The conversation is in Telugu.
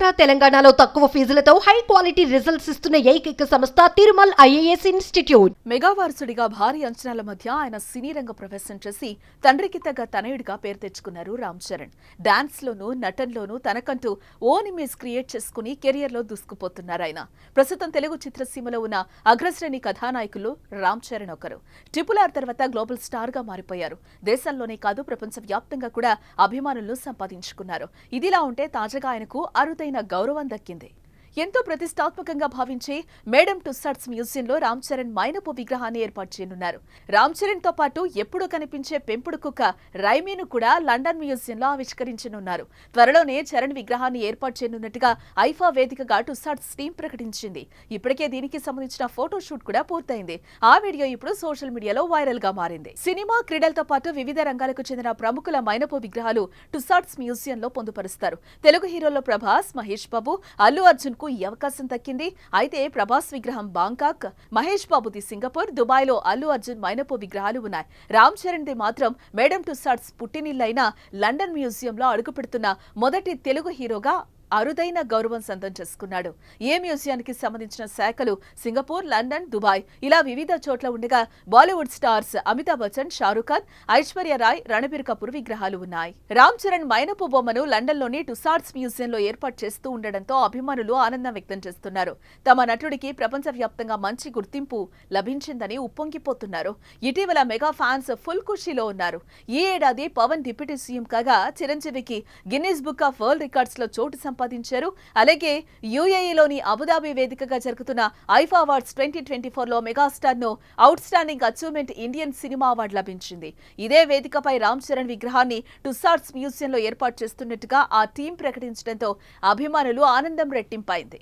ఆంధ్ర తెలంగాణలో తక్కువ ఫీజులతో హై క్వాలిటీ రిజల్ట్స్ ఇస్తున్న ఏకైక సంస్థ తిరుమల్ ఐఏఎస్ ఇన్స్టిట్యూట్. మెగావారసుడిగా భారీ అంచనాల మధ్య ఆయన సినీ రంగ ప్రవేశం చేసి తండ్రికి తగ్గ తనయుడిగా పేరు తెచ్చుకున్నారు రామ్ చరణ్. డాన్స్ లోనూ నటనలోనూ తనకంటూ ఓన్ ఇమేజ్ క్రియేట్ చేసుకుని కెరియర్లో దూసుకుపోతున్నారు ఆయన. ప్రస్తుతం తెలుగు చిత్రసీమలో ఉన్న అగ్రశ్రేణి కథానాయకులు రామ్ చరణ్ ఒకరు. ట్రిపుల్ ఆర్ తర్వాత గ్లోబల్ స్టార్గా మారిపోయారు. దేశంలోనే కాదు ప్రపంచ వ్యాప్తంగా కూడా అభిమానులను సంపాదించుకున్నారు. ఇదిలా ఉంటే తాజాగా ఆయనకు అరుదైన గౌరవం దక్కింది ఎంతో ప్రతిష్టాత్మకంగా భావించే మేడం టుస్సాట్స్ మ్యూజియంలో రామ్ చరణ్ మైనపు విగ్రహాన్ని ఏర్పాటు చేయనున్నారు. రామ్ చరణ్తో పాటు ఎప్పుడూ కనిపించే పెంపుడు కుక్క రైమీను కూడా లండన్ మ్యూజియంలో ఆవిష్కరించనున్నారు. త్వరలోనే చరణ్ విగ్రహాన్ని ఏర్పాటు చేయనున్నట్టుగా ఐఫా వేదికగా టుస్సాట్స్ టీం ప్రకటించింది. ఇప్పటికే దీనికి సంబంధించిన ఫోటో షూట్ కూడా పూర్తయింది. ఆ వీడియో ఇప్పుడు సోషల్ మీడియాలో వైరల్గా మారింది. సినిమా క్రీడలతో పాటు వివిధ రంగాలకు చెందిన ప్రముఖుల మైనపు విగ్రహాలు టుసాట్స్ మ్యూజియంలో పొందుపరుస్తారు. తెలుగు హీరోల్లో ప్రభాస్ మహేష్ బాబు అల్లు అర్జున్కు ఈ అవకాశం దక్కింది. అయితే ప్రభాస్ విగ్రహం బాంకాక్ మహేష్ బాబుది సింగపూర్ దుబాయ్లో అల్లు అర్జున్ మైనపు విగ్రహాలు ఉన్నాయి. రామ్ చరణ్ ది మాత్రం మేడం టుస్సాట్స్ పుట్టినిల్లైన లండన్ మ్యూజియంలో అడుగుపెడుతున్న మొదటి తెలుగు హీరోగా అరుదైన గౌరవం సొంతం చేసుకున్నాడు. ఏ మ్యూజియానికి సంబంధించిన శాఖలు సింగపూర్ లండన్ దుబాయ్ ఇలా వివిధ చోట్ల ఉండగా బాలీవుడ్ స్టార్స్ అమితాబ్ బచ్చన్ షారూక్ ఖాన్ ఐశ్వర్య రాయ్ రణబీర్ కపూర్ విగ్రహాలు ఉన్నాయి. రామ్ చరణ్ మైనపు బొమ్మను లండన్లోని టుసార్ట్స్ మ్యూజియంలో ఏర్పాటు చేస్తూ ఉండడంతో అభిమానులు ఆనందం వ్యక్తం చేస్తున్నారు. తమ నటుడికి ప్రపంచవ్యాప్తంగా మంచి గుర్తింపు లభించిందని ఉప్పొంగిపోతున్నారు. ఇటీవల మెగా ఫ్యాన్స్ ఫుల్ ఖుషీలో ఉన్నారు. ఈ ఏడాది పవన్ డిప్యూటీ సీఎం కాగా చిరంజీవికి గిన్నీస్ బుక్ ఆఫ్ వరల్డ్ రికార్డ్స్లో చోటు సంపాదించారు. అలాగే యూఏఈలోని అబుదాబి వేదికగా జరుగుతున్న ఐఫా అవార్డ్స్ ట్వంటీ ట్వంటీ ఫోర్లో మెగాస్టార్ను outstanding achievement Indian cinema award లభించింది. ఇదే వేదికపై రామ్ చరణ్ విగ్రహాన్ని టుసార్ట్స్ మ్యూజియంలో ఏర్పాటు చేస్తున్నట్టుగా ఆ టీం ప్రకటించడంతో అభిమానులు ఆనందం రెట్టింపైంది.